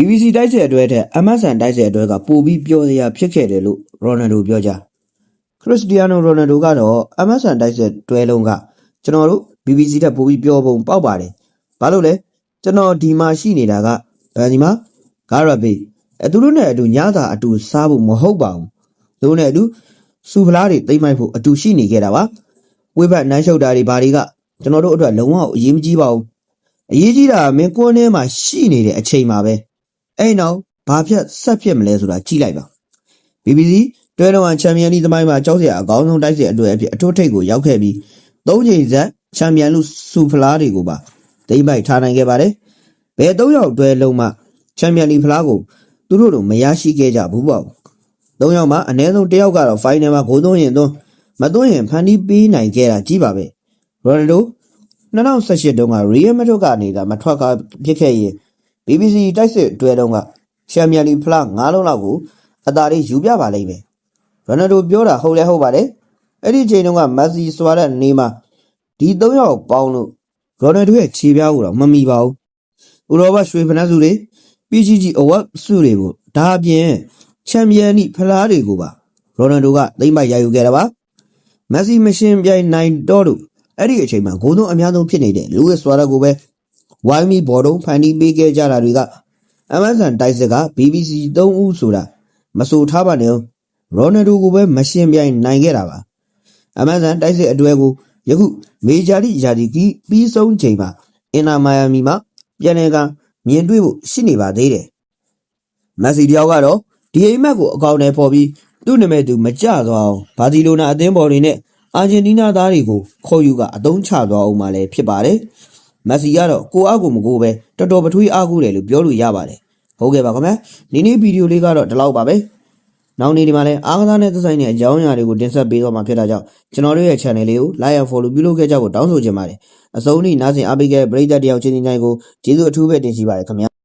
BBC တိုက်စစ်အတွဲထက် MSN တိုက်စစ်အတွဲကပိုပြီးပြောစရာဖြစ်ခဲ့တယ်လို့ရိုနယ်ဒိုပြောကြခရစ္စတီယာနိုရိုနယ်ဒိုကတော့ MSN တိုက်စစ်တွဲလုံးကကျွန်တော်တို့ BBC တက်ပိုပြီးပြောပုံပေါက်ပါတယ်ဘာလို့လဲကျွန်တော်ဒီမှာရှိနေတာကဗန်ဒီမှာဂါရဘေးအဲသူတို့နဲ့အတူညသာအတူစားဖို့မဟုတ်ပါဘူးသူတို့နဲ့အတူစူဖလားတွေတိမ့်မိုက်ဖို့အတူရှိနေခဲ့တာပါဝိဘတ်နန်းရှုပ်တာတွေဘာတွေကကျွန်တော်တို့အတွက်လုံးဝအရေးမကြီးပါဘူးအရေးကြီးတာကမင်းကိုယ်ထဲမှာရှိနေတဲ့အချိန်မှာပဲ အဲ့နောက်ဘာဖြတ်ဆက်ဖြစ်မလဲဆိုတာကြည့်လိုက်ပါ BBC တွဲတော်ချန်ပီယံလိသမိုင်းမှာကြောက်စရာအကောင်းဆုံးတိုက်စစ်အတွေ့အဖြစ်အထွတ်ထိပ်ကိုရောက်ခဲ့ပြီး၃ချိန်ဆက်ချန်ပီယံလုစူဖလားတွေကိုပါသိမ့်ပိုက်ထားနိုင်ခဲ့ပါတယ်ဘယ်၃ယောက်တွဲလုံးမှချန်ပီယံလိဖလားကိုသူတို့တို့မရရှိခဲ့ကြဘူးပေါ့၃ယောက်မှာအနည်းဆုံးတစ်ယောက်ကတော့ဖိုင်နယ်မှာဂိုးသွင်းရင်သွင်းမသွင်းရင်ဖန်တီးပေးနိုင်ခဲ့တာကြီးပါပဲရိုနယ်ဒို2018တုန်းကရီယယ်မက်ဒရစ်ကနေဒါမထွက်ကဖြစ်ခဲ့ရင် BBC တိုက်စစ်တွဲတုန်းကချန်ပီယံလီဖလား9လုံးလောက်ကိုအသာလေးယူပြပါလိမ့်မယ်ရိုနယ်ဒိုပြောတာဟုတ်လဲဟုတ်ပါတယ်အဲ့ဒီအချိန်တုန်းကမက်ဆီစွာရက်နေမှာဒီ၃ယောက်ပေါင်းလို့ရိုနယ်ဒိုရဲ့ခြေပြားကိုတော့မမီပါဘူးဥရောပရွှေဖနက်စုတွေ PGG Award စုတွေကိုဒါအပြင်ချန်ပီယံလိဖလားတွေကိုပါရိုနယ်ဒိုကသိမ့်ပိုက်ရယူခဲ့တာပါမက်ဆီမရှင်ပြိုင်နိုင်တော့လို့အဲ့ဒီအချိန်မှာဂိုးသွင်းအများဆုံးဖြစ်နေတဲ့လူးဝစ်စွာရက်ကိုပဲ ဝိုင်းမီဘော်ဒုံဖန်တီးပေးခဲ့ကြတာတွေက Amazon တိုက်စစ်က BBC 3ဦးဆိုတာမဆိုထားပါနဲ့ရိုနယ်ဒိုကိုပဲမရှင်ပြိုင်နိုင်ခဲ့တာပါ Amazon တိုက်စစ်အတွဲကိုယခုမေဂျာလိယာဒီကီပြီးဆုံးချိန်မှာအင်နာမိုင်ယာမီမှာပြန်လည်ကမြင်တွေ့ဖို့ရှိနေပါသေးတယ်မက်ဆီတယောက်ကတော့ဒီအိမ်မက်ကိုအကောင့်ထဲပေါ်ပြီးသူ့နာမည်သူမကြသွားအောင်ဘာစီလိုနာအသင်းပေါ်တွေနဲ့အာဂျင်တီးနားသားတွေကိုခေါ်ယူကအသုံးချသွားအောင်မှလည်းဖြစ်ပါတယ် မက်ဆီကတော့ကိုအားကိုမကိုပဲတော်တော်ပထွေးအားကိုတယ်လို့ပြောလို့ရပါတယ်ဟုတ်ကဲ့ပါခင်ဗျာဒီနေ့ဗီဒီယိုလေးကတော့ဒီလောက်ပါပဲနောက်နေ့ဒီမှာလည်းအားကစားနဲ့သက်ဆိုင်တဲ့အကြောင်းအရာတွေကိုတင်ဆက်ပေးသွားမှာဖြစ်တာကြောင့်ကျွန်တော်တို့ရဲ့ channel လေးကို like and follow ပြုလုပ်ခဲ့ကြဖို့တောင်းဆိုချင်ပါတယ်အစုံအထိနားဆင်အားပေးခဲ့တဲ့ပရိသတ်တယောက်ချင်းချင်းတိုင်းကိုကျေးဇူးအထူးပဲတင်ရှိပါတယ်ခင်ဗျာ